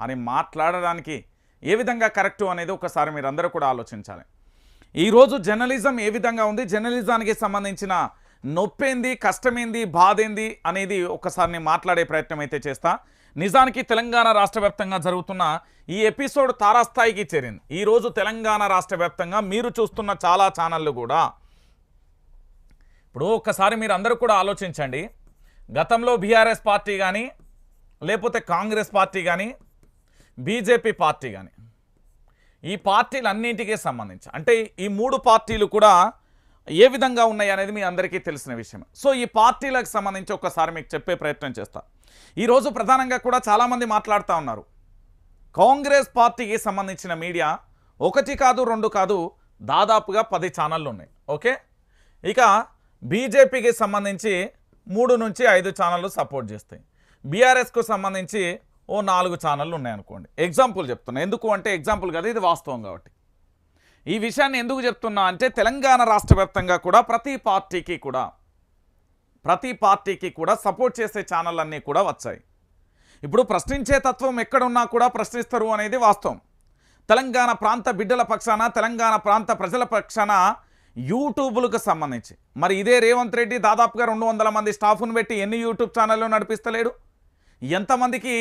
అని మాట్లాడడానికి ఏ విధంగా కరెక్టు అనేది ఒకసారి మీరు అందరూ కూడా ఆలోచించాలి. ఈరోజు జర్నలిజం ఏ విధంగా ఉంది? జర్నలిజానికి సంబంధించిన నొప్పేంది కష్టమేంది బాధేంది అనేది ఒకసారి నేను మాట్లాడే ప్రయత్నం అయితే చేస్తా. నిజానికి తెలంగాణ రాష్ట్ర జరుగుతున్న ఈ ఎపిసోడ్ తారాస్థాయికి చేరింది. ఈరోజు తెలంగాణ రాష్ట్ర మీరు చూస్తున్న చాలా ఛానళ్ళు కూడా ఇప్పుడు ఒక్కసారి మీరు అందరూ కూడా ఆలోచించండి. గతంలో బీఆర్ఎస్ పార్టీ కానీ లేకపోతే కాంగ్రెస్ పార్టీ కానీ బీజేపీ పార్టీ కానీ ఈ పార్టీలన్నింటికీ సంబంధించి అంటే ఈ మూడు పార్టీలు కూడా ఏ విధంగా ఉన్నాయి అనేది మీ అందరికీ తెలిసిన విషయం సో ఈ పార్టీలకు సంబంధించి ఒకసారి మీకు చెప్పే ప్రయత్నం చేస్తా. ఈరోజు ప్రధానంగా కూడా చాలామంది మాట్లాడుతూ ఉన్నారు. కాంగ్రెస్ పార్టీకి సంబంధించిన మీడియా ఒకటి కాదు రెండు కాదు దాదాపుగా పది ఛానళ్ళు ఉన్నాయి. ఓకే? ఇక బీజేపీకి సంబంధించి మూడు నుంచి ఐదు ఛానళ్ళు సపోర్ట్ చేస్తాయి. బీఆర్ఎస్కు సంబంధించి ఓ నాలుగు ఛానళ్ళు ఉన్నాయనుకోండి. ఎగ్జాంపుల్ చెప్తున్నా. ఎందుకు అంటే ఎగ్జాంపుల్ కదా ఇది వాస్తవం కాబట్టి. ఈ విషయాన్ని ఎందుకు చెప్తున్నా అంటే తెలంగాణ రాష్ట్ర కూడా ప్రతి పార్టీకి కూడా ప్రతి పార్టీకి కూడా సపోర్ట్ చేసే ఛానల్ అన్నీ కూడా వచ్చాయి. ఇప్పుడు ప్రశ్నించే తత్వం ఎక్కడున్నా కూడా ప్రశ్నిస్తారు అనేది వాస్తవం. తెలంగాణ ప్రాంత బిడ్డల పక్షాన తెలంగాణ ప్రాంత ప్రజల పక్షాన యూట్యూబ్లకు సంబంధించి. మరి ఇదే రేవంత్ రెడ్డి దాదాపుగా రెండు వందల మంది స్టాఫ్ను పెట్టి ఎన్ని యూట్యూబ్ ఛానళ్ళు నడిపిస్తలేడు? ఎంతమందికి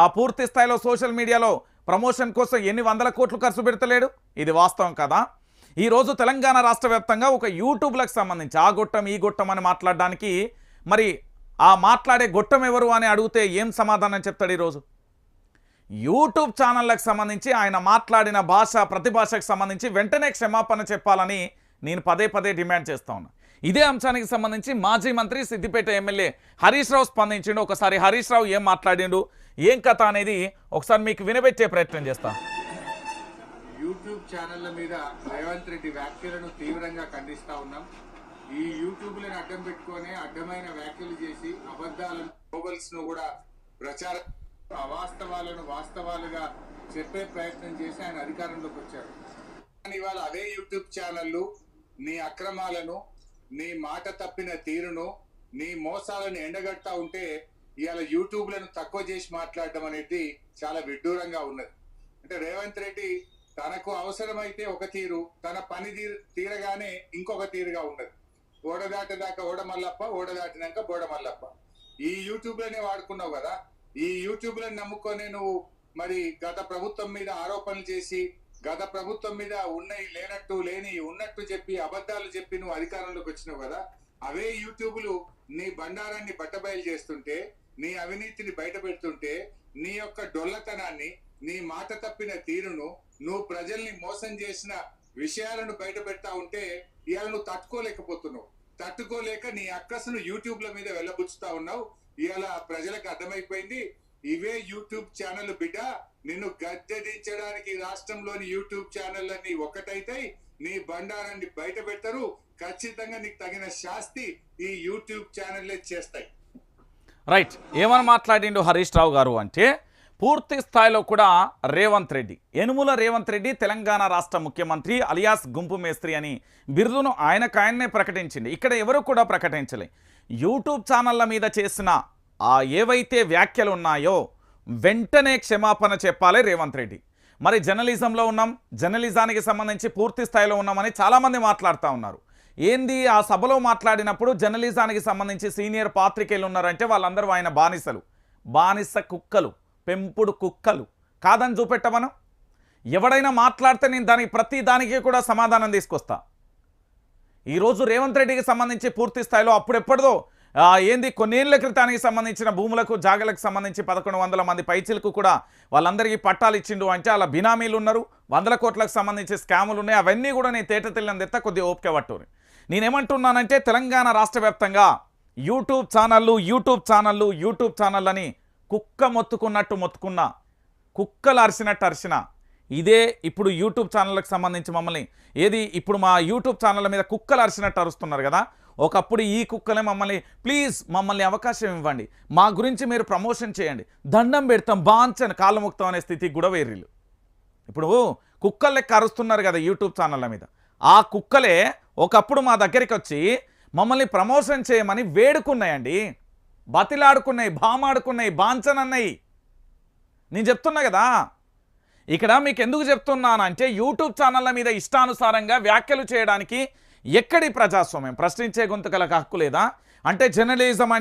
ఆ పూర్తి స్థాయిలో సోషల్ మీడియాలో ప్రమోషన్ కోసం ఎన్ని వందల కోట్లు ఖర్చు పెడతలేడు? ఇది వాస్తవం కదా. ఈరోజు తెలంగాణ రాష్ట్ర వ్యాప్తంగా ఒక యూట్యూబ్లకు సంబంధించి ఆ గొట్టం ఈ గొట్టం అని మాట్లాడడానికి మరి ఆ మాట్లాడే గొట్టం ఎవరు అని అడిగితే ఏం సమాధానం చెప్తాడు ఈరోజు? యూట్యూబ్ ఛానళ్ళకు సంబంధించి ఆయన మాట్లాడిన భాష ప్రతిభాషకు సంబంధించి వెంటనే క్షమాపణ చెప్పాలని నేను పదే పదే డిమాండ్ చేస్తా ఉన్నా. ఇదే అంశానికి సంబంధించి మాజీ మంత్రి సిద్దిపేట ఎమ్మెల్యే హరీష్ రావు స్పందించిండు. ఒకసారి హరీష్ రావు ఏం మాట్లాడిండు ఏం కథ అనేది ఒకసారి మీకు వినబెట్టే ప్రయత్నం చేస్తా. యూట్యూబ్ ఛానళ్ళ మీద రేవంత్ రెడ్డి వ్యాఖ్యలను తీవ్రంగా ఖండిస్తా ఉన్నాం. ఈ యూట్యూబ్లను అడ్డం పెట్టుకొని అడ్డమైన వ్యాఖ్యలు చేసి అబద్ధాలను గ్లోబల్స్ను కూడా ప్రచార అవాస్తవాలను వాస్తవాలుగా చెప్పే ప్రయత్నం చేసి ఆయన అధికారంలోకి వచ్చారు. కానీ ఇవాళ అదే యూట్యూబ్ ఛానళ్ళు నీ అక్రమాలను నీ మాట తప్పిన తీరును నీ మోసాలను ఎండగడతా ఉంటే ఇవాళ యూట్యూబ్లను తక్కువ చేసి మాట్లాడడం అనేది చాలా విడ్డూరంగా ఉన్నది. అంటే రేవంత్ రెడ్డి తనకు అవసరమైతే ఒక తీరు తన పని తీరు తీరగానే ఇంకొక తీరుగా ఉండదు ఓడదాటదాకా ఓడమల్లప్ప ఓడదాటినాక బోడమల్లప్ప ఈ యూట్యూబ్లోనే వాడుకున్నావు కదా? ఈ యూట్యూబ్లను నమ్ముకొని నువ్వు మరి గత ప్రభుత్వం మీద ఆరోపణలు చేసి గత ప్రభుత్వం మీద ఉన్నవి లేనట్టు లేని ఉన్నట్టు చెప్పి అబద్ధాలు చెప్పి నువ్వు అధికారంలోకి వచ్చినావు కదా? అవే యూట్యూబ్లు నీ బండారాన్ని బట్టబయలు చేస్తుంటే నీ అవినీతిని బయట పెడుతుంటే నీ యొక్క డొల్లతనాన్ని నీ మాట తప్పిన తీరును నువ్వు ప్రజల్ని మోసం చేసిన విషయాలను బయట పెడతా ఉంటే ఇవాళ నువ్వు తట్టుకోలేకపోతున్నావు. తట్టుకోలేక నీ అక్కసును యూట్యూబ్ల మీద వెళ్ళబుచ్చుతా ఉన్నావు. ఇవాళ ప్రజలకు అర్థమైపోయింది. ఇవే యూట్యూబ్ ఛానల్ బిడ్డ. నిన్ను గద్దెదించడానికి రాష్ట్రంలోని యూట్యూబ్ ఛానల్ అన్ని ఒకటైతే నీ బండారాన్ని బయట పెడతారు. ఖచ్చితంగా నీకు తగిన శాస్తి ఈ యూట్యూబ్ ఛానల్లే చేస్తాయి. రైట్. ఏమని మాట్లాడిండు హరీష్ రావు గారు అంటే పూర్తి స్థాయిలో కూడా రేవంత్ రెడ్డి. యనుముల రేవంత్ రెడ్డి తెలంగాణ రాష్ట్ర ముఖ్యమంత్రి అలియాస్ గుంపు మేస్త్రి అని బిరుదును ఆయనకు ఆయన్నే ప్రకటించింది. ఇక్కడ ఎవరు కూడా ప్రకటించలే. యూట్యూబ్ ఛానళ్ళ మీద చేసిన ఆ ఏవైతే వ్యాఖ్యలు ఉన్నాయో వెంటనే క్షమాపణ చెప్పాలి రేవంత్ రెడ్డి. మరి జర్నలిజంలో ఉన్నాం జర్నలిజానికి సంబంధించి పూర్తి స్థాయిలో ఉన్నామని చాలామంది మాట్లాడుతూ ఉన్నారు. ఏంది ఆ సభలో మాట్లాడినప్పుడు జర్నలిజానికి సంబంధించి సీనియర్ పాత్రికేయులు ఉన్నారంటే వాళ్ళందరూ ఆయన బానిసలు. బానిస కుక్కలు పెంపుడు కుక్కలు. కాదని చూపెట్టమను ఎవడైనా మాట్లాడితే నేను దానికి ప్రతి దానికి కూడా సమాధానం తీసుకొస్తా. ఈరోజు రేవంత్ రెడ్డికి సంబంధించి పూర్తి స్థాయిలో అప్పుడెప్పటిదో ఏంది? కొన్నేళ్ళ క్రితానికి సంబంధించిన భూములకు జాగలకు సంబంధించి పదకొండు వందల మంది పైచిలకు కూడా వాళ్ళందరికీ పట్టాలు ఇచ్చిండు అంటే అలా బినామీలు ఉన్నారు. వందల కోట్లకు సంబంధించి స్కాములు ఉన్నాయి. అవన్నీ కూడా నేను తేట తెల్లని కొద్దిగా ఓపిక పట్టుని నేనేమంటున్నానంటే తెలంగాణ రాష్ట్ర వ్యాప్తంగా యూట్యూబ్ ఛానళ్ళు యూట్యూబ్ ఛానళ్ళు యూట్యూబ్ ఛానళ్ళని కుక్క మొత్తుకున్నట్టు మొత్తుకున్న కుక్కలు అరిసినట్టు అరిసిన ఇదే ఇప్పుడు యూట్యూబ్ ఛానళ్ళకు సంబంధించి మమ్మల్ని ఏది? ఇప్పుడు మా యూట్యూబ్ ఛానళ్ళ మీద కుక్కలు అరిసినట్టు అరుస్తున్నారు కదా? ఒకప్పుడు ఈ కుక్కలే మమ్మల్ని ప్లీజ్ మమ్మల్ని అవకాశం ఇవ్వండి. మా గురించి మీరు ప్రమోషన్ చేయండి. దండం పెడతాం బాంచని కాలముక్తం అనే స్థితి గుడవేర్రీలు ఇప్పుడు కుక్కలు లెక్క అరుస్తున్నారు కదా యూట్యూబ్ ఛానళ్ళ మీద. ఆ కుక్కలే ఒకప్పుడు మా దగ్గరికి వచ్చి మమ్మల్ని ప్రమోషన్ చేయమని వేడుకున్నాయండి. బతిలాడుకున్నాయి బామాడుకున్నాయి బాంచనన్నాయి. నేను చెప్తున్నా కదా. ఇక్కడ మీకు ఎందుకు చెప్తున్నానంటే యూట్యూబ్ ఛానళ్ళ మీద ఇష్టానుసారంగా వ్యాఖ్యలు చేయడానికి ఎక్కడి ప్రజాస్వామ్యం? ప్రశ్నించే గొంతుకలకు హక్కు లేదా? అంటే జర్నలిజం